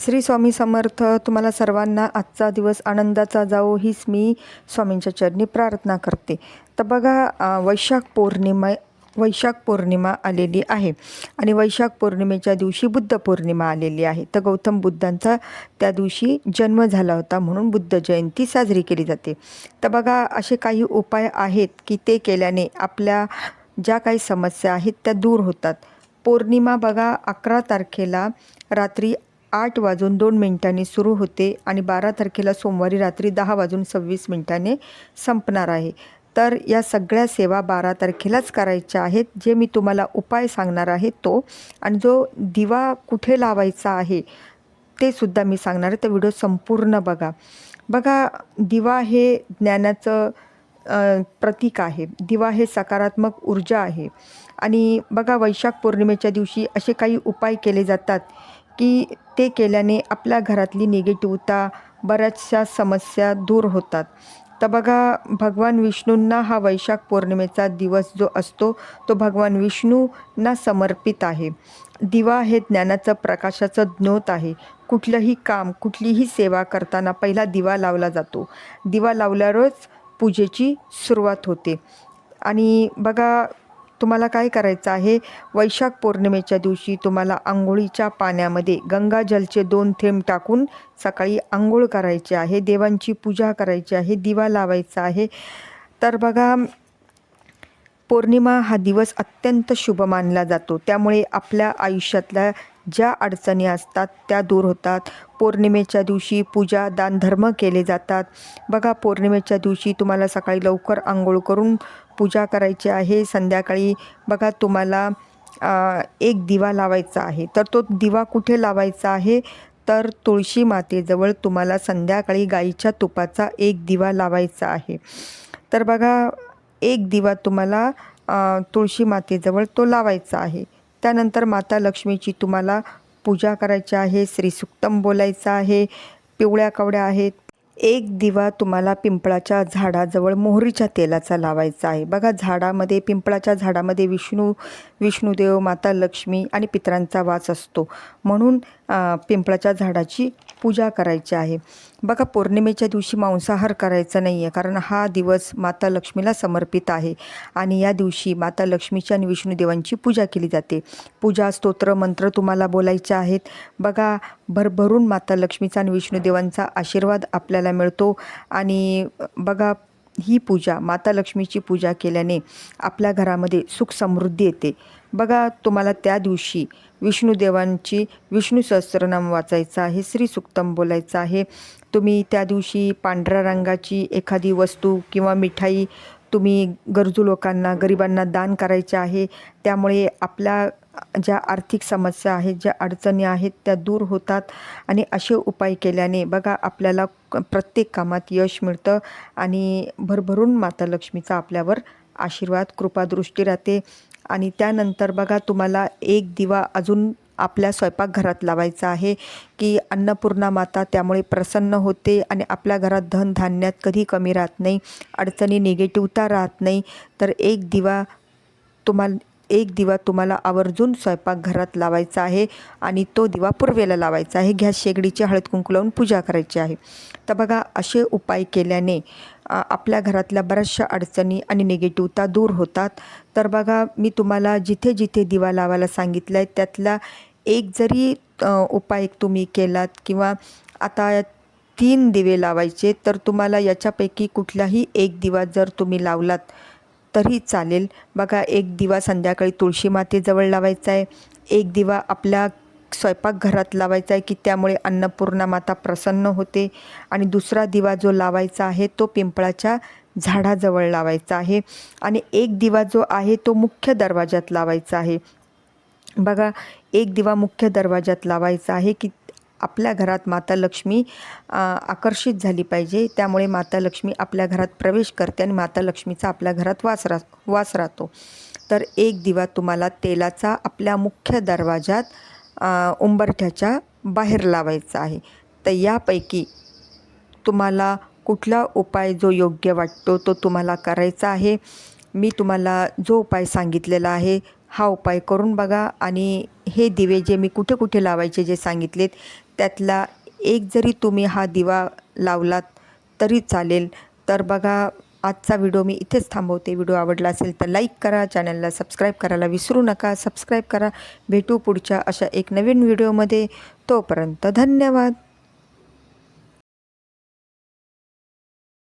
श्री स्वामी समर्थ तुम्हाला सर्वांना आजचा दिवस आनंदाचा जावो हीच मी स्वामींच्या चरणी प्रार्थना करते. तर बघा वैशाख पौर्णिमा वैशाख पौर्णिमा आलेली आहे आणि वैशाख पौर्णिमेच्या दिवशी बुद्ध पौर्णिमा आलेली आहे. तर गौतम बुद्धांचा त्या दिवशी जन्म झाला होता म्हणून बुद्ध जयंती साजरी केली जाते. तर बघा असे काही उपाय आहेत की ते केल्याने आपल्या ज्या काही समस्या आहेत त्या दूर होतात. पौर्णिमा बघा अकरा तारखेला रात्री आठ वाजून दोन मिनिटांनी सुरू होते आणि बारा तारखेला सोमवारी रात्री दहा वाजून सव्वीस मिनिटांनी संपणार आहे. तर या सगळ्या सेवा बारा तारखेलाच करायच्या आहेत. जे मी तुम्हाला उपाय सांगणार आहे तो आणि जो दिवा कुठे लावायचा आहे ते सुद्धा मी सांगणार आहे. तर व्हिडिओ संपूर्ण बघा. बघा दिवा हे ज्ञानाचं प्रतीक आहे. दिवा हे सकारात्मक ऊर्जा आहे. आणि बघा वैशाख पौर्णिमेच्या दिवशी असे काही उपाय केले जातात. की ते केल्याने आपल्या घरातली निगेटिव्हता बऱ्याचशा समस्या दूर होतात. तर बघा भगवान विष्णूंना हा वैशाख पौर्णिमेचा दिवस जो असतो तो भगवान विष्णूंना समर्पित आहे. दिवा हे ज्ञानाचं प्रकाशाचं ज्ञोत आहे. कुठलंही काम कुठलीही सेवा करताना पहिला दिवा लावला जातो. दिवा लावल्यावरच पूजेची सुरुवात होते. आणि बघा तुम्हाला काय करायचं आहे? वैशाख पौर्णिमेच्या दिवशी तुम्हाला आंघोळीच्या पाण्यामध्ये गंगाजलचे दोन थेंब टाकून सकाळी आंघोळ करायची आहे. देवांची पूजा करायची आहे. दिवा लावायचा आहे. तर बघा पौर्णिमा हा दिवस अत्यंत शुभ मानला जातो. त्यामुळे आपल्या आयुष्यातल्या ज्या अडचणी असतात त्या दूर होतात. पौर्णिमेच्या दिवशी पूजा दानधर्म केले जातात. बघा पौर्णिमेच्या दिवशी तुम्हाला सकाळी लवकर आंघोळ करून पूजा करायची आहे. संध्याकाळी बघा तुम्हाला एक दिवा लावायचा आहे. तर तो दिवा कुठे लावायचा आहे? तर तुळशी मातेजवळ तुम्हाला संध्याकाळी गाईच्या तुपाचा एक दिवा लावायचा आहे. तर बघा एक दिवा तुम्हाला तुळशी मातेजवळ तो लावायचा आहे. त्यानंतर माता लक्ष्मीची तुम्हाला पूजा करायची आहे श्रीसुक्तम बोलायचं आहे पिवळ्या कवड्या आहेत. एक दिवा तुम्हाला पिंपळाच्या झाडाजवळ मोहरीच्या तेलाचा लावायचा आहे. बघा झाडामध्ये पिंपळाच्या झाडामध्ये विष्णू विष्णुदेव माता लक्ष्मी आणि पितरांचा वास असतो. म्हणून पिंपळाच्या झाडाची पूजा करायची आहे. बघा पौर्णिमेच्या दिवशी मांसाहार करायचा नाही आहे कारण हा दिवस माता लक्ष्मीला समर्पित आहे आणि या दिवशी माता लक्ष्मीची आणि विष्णुदेवांची पूजा केली जाते. पूजा स्तोत्र मंत्र तुम्हाला बोलायचे आहेत. बघा भरभरून माता लक्ष्मीचा आणि विष्णुदेवांचा आशीर्वाद आपल्याला मिळतो आणि बघा ही पूजा माता लक्ष्मीची पूजा केल्याने आपल्या घरामध्ये सुख समृद्धी येते. बघा तुम्हाला त्या दिवशी विष्णुदेवांची विष्णू सहस्त्रनाम वाचायचं आहे श्री सुक्तम बोलायचं आहे. तुम्ही त्या दिवशी पांढऱ्या रंगाची एखादी वस्तू किंवा मिठाई तुम्ही गरजू लोकांना गरिबांना दान करायचे आहे. त्यामुळे आपल्या ज्या आर्थिक समस्या आहेत ज्या अडचणी आहेत त्या दूर होतात. आणि असे उपाय केल्याने बघा आपल्याला प्रत्येक कामात यश मिळतं आणि भरभरून माता लक्ष्मीचा आपल्यावर आशीर्वाद कृपादृष्टी राहते. आणि त्यानंतर बघा तुम्हाला एक दिवा अजून आपल्या स्वयंपाकघरात लावायचा आहे की अन्नपूर्णा माता त्यामुळे प्रसन्न होते आणि आपल्या घरात धनधान्यात कधी कमी राहत नाही अडचणी निगेटिव्हता राहत नाही. तर एक दिवा तुम्हाला एक दिवा तुम्हाला आवर्जून स्वयंपाकघरात लावायचा आहे आणि तो दिवा पूर्वेला लावायचा आहे. घ्या शेगडीची हळद कुंकू लावून पूजा करायची आहे. तर बघा असे उपाय केल्याने आपल्या घरातल्या बऱ्याचशा अडचणी आणि निगेटिव्हता दूर होतात. तर बघा मी तुम्हाला जिथे जिथे दिवा लावायला सांगितलं आहे त्यातला एक जरी उपाय तुम्ही केलात किंवा आता तीन दिवे लावायचे तर तुम्हाला याच्यापैकी कुठलाही एक दिवा जर तुम्ही लावलात तरी चालेल. बघा एक दिवा संध्याकाळी तुळशी मातेजवळ लावायचा आहे. एक दिवा आपल्या स्वयंपाकघरात लावायचा आहे की त्यामुळे अन्नपूर्णा माता प्रसन्न होते. आणि दुसरा दिवा जो लावायचा आहे तो पिंपळाच्या झाडाजवळ लावायचा आहे. आणि एक दिवा जो आहे तो मुख्य दरवाजात लावायचा आहे. बघा एक दिवा मुख्य दरवाजात लावायचा आहे की आपल्या घरात माता लक्ष्मी आकर्षित झाली पाहिजे. त्यामुळे माता लक्ष्मी आपल्या घरात प्रवेश करते आणि माता लक्ष्मीचा आपल्या घरात वास रा वास राहतो. तर एक दिवा तुम्हाला तेलाचा आपल्या मुख्य दरवाजात उंबरठ्याच्या बाहेर लावायचा आहे. तर यापैकी तुम्हाला कुठला उपाय जो योग्य वाटतो तो तुम्हाला करायचा आहे? मी तुम्हाला जो उपाय सांगितलेला आहे हा उपाय करून बघा. आणि हे दिवे जे मी कुठे कुठे लावायचे जे सांगितलेत त्यातला एक जरी तुम्ही हा दिवा लावलात तरी चालेल. तर बघा आजचा व्हिडिओ मी इथेच थांबवते. व्हिडिओ आवडला असेल तर लाईक करा चॅनलला सबस्क्राईब करायला विसरू नका. सबस्क्राईब करा. भेटू पुढच्या अशा एक नवीन व्हिडिओमध्ये. तोपर्यंत धन्यवाद.